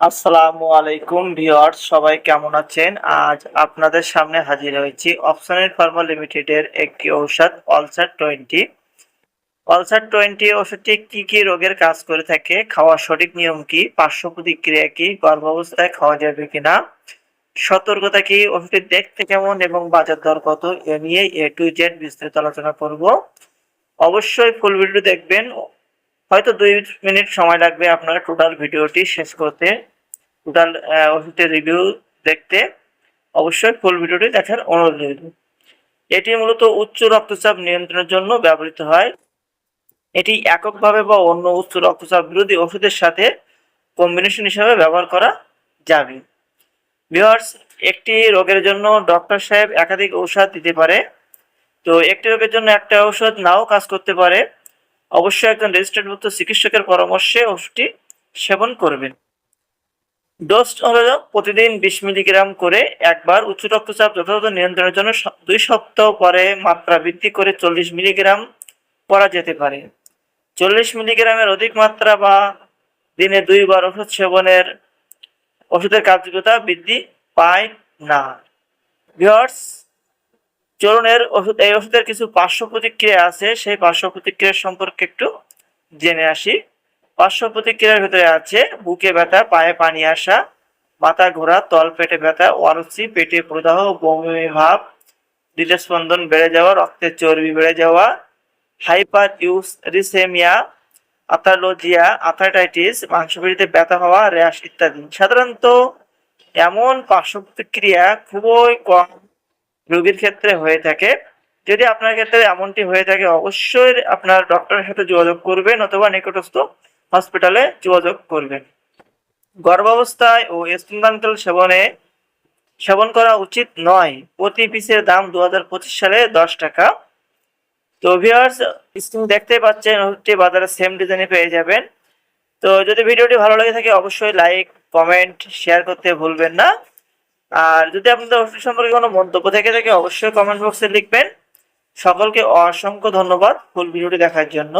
আসসালামু আলাইকুম ভিউয়ার্স, সবাই কেমন আছেন? আজ আপনাদের সামনে হাজির হয়েছি অপশনের ফার্মা লিমিটেডের একটি ঔষধ, অলসার টোয়েন্টি। অলসার টোয়েন্টি ওষুধটি কি কি রোগের কাজ করে থাকে, খাওয়ার সঠিক নিয়ম কি, পার্শ্ব প্রতিক্রিয়া কি, গর্ভাবস্থায় খাওয়া যাবে কিনা, সতর্কতা কি ওষুধটি দেখতে কেমন এবং বাজার দর কত, এ নিয়ে এ টু জেড বিস্তারিত আলোচনা করব। অবশ্যই ফুল ভিডিও দেখবেন হয়তো দুই মিনিট সময় লাগবে আপনার টোটাল ভিডিওটি শেষ করতে। টোটাল ওষুধের রিভিউ দেখতে অবশ্যই ফুল ভিডিওটি দেখার অনুরোধ রইল। এটি মূলত উচ্চ রক্তচাপ নিয়ন্ত্রণের জন্য ব্যবহৃত হয়। এটি এককভাবে বা অন্য উচ্চ রক্তচাপ বিরোধী ওষুধের সাথে কম্বিনেশন হিসাবে ব্যবহার করা যাবে। ভিউয়ার্স একটি রোগের জন্য ডক্টর সাহেব একাধিক ঔষধ দিতে পারে। তো একটি রোগের জন্য একটা ঔষধ নাও কাজ করতে পারে। অবশ্যই একজন রেজিস্টার্ডভুক্ত চিকিৎসকের পরামর্শে ওষুধটি সেবন করবেন। ডোজ হলো প্রতিদিন বিশ মিলিগ্রাম করে একবার উচ্চ রক্তচাপ যথাযথ নিয়ন্ত্রণের জন্য দুই সপ্তাহ পরে মাত্রা বৃদ্ধি করে চল্লিশ মিলিগ্রাম করা যেতে পারে। চল্লিশ মিলিগ্রামের অধিক মাত্রা বা দিনে দুইবার ওষুধ সেবনের ওষুধের কার্যকতা বৃদ্ধি পায় না। ভিওর্স চলনের ওষুধ, এই ওষুধের কিছু পার্শ্ব প্রতিক্রিয়া আছে, সেই পার্শ্ব প্রতিক্রিয়া সম্পর্কে একটু জেনে আসি। পার্শ্ব প্রতিক্রিয়ার ভিতরে আছে বুকে ব্যথা, পায়ে পানি আসা, মাথা ঘোরা, তল পেটে ব্যথা ওয়ারসি পেটে প্রদাহ, বমি ভাব, হৃদস্পন্দন বেড়ে যাওয়া রক্তের চর্বি বেড়ে যাওয়া হাইপার ইউরিসেমিয়া আথারোলজিয়া আথারাইটিস মাংসপেশিতে ব্যথা হওয়া, র্যাশ ইত্যাদি। সাধারণত এমন পার্শ্ব প্রতিক্রিয়া খুবই কম রোগীর ক্ষেত্রে হয়ে থাকে। যদি আপনার ক্ষেত্রে এমনটি হয়ে থাকে, অবশ্যই আপনার ডক্টরের সাথে যোগাযোগ করবেন অথবা নিকটস্থ হসপিটালে যোগাযোগ করবেন। গর্ভাবস্থায় ও স্তনদানকাল সেবনে, সেবন করা উচিত নয়। প্রতি পিসের দাম দুহাজার পঁচিশ সালে দশ টাকা। তো ভিউয়ার্স স্ক্রিন দেখতে পাচ্ছেন, হচ্ছে বাজারে সেম ডিজাইনে পেয়ে যাবেন। তো যদি ভিডিওটি ভালো লাগে থাকে, অবশ্যই লাইক কমেন্ট শেয়ার করতে ভুলবেন না। আর যদি আপনাদের অফিস সম্পর্কে কোনো মন্তব্য থেকে থাকে, অবশ্যই কমেন্ট বক্সে লিখবেন। সকলকে অসংখ্য ধন্যবাদ ফুল ভিডিওটি দেখার জন্য।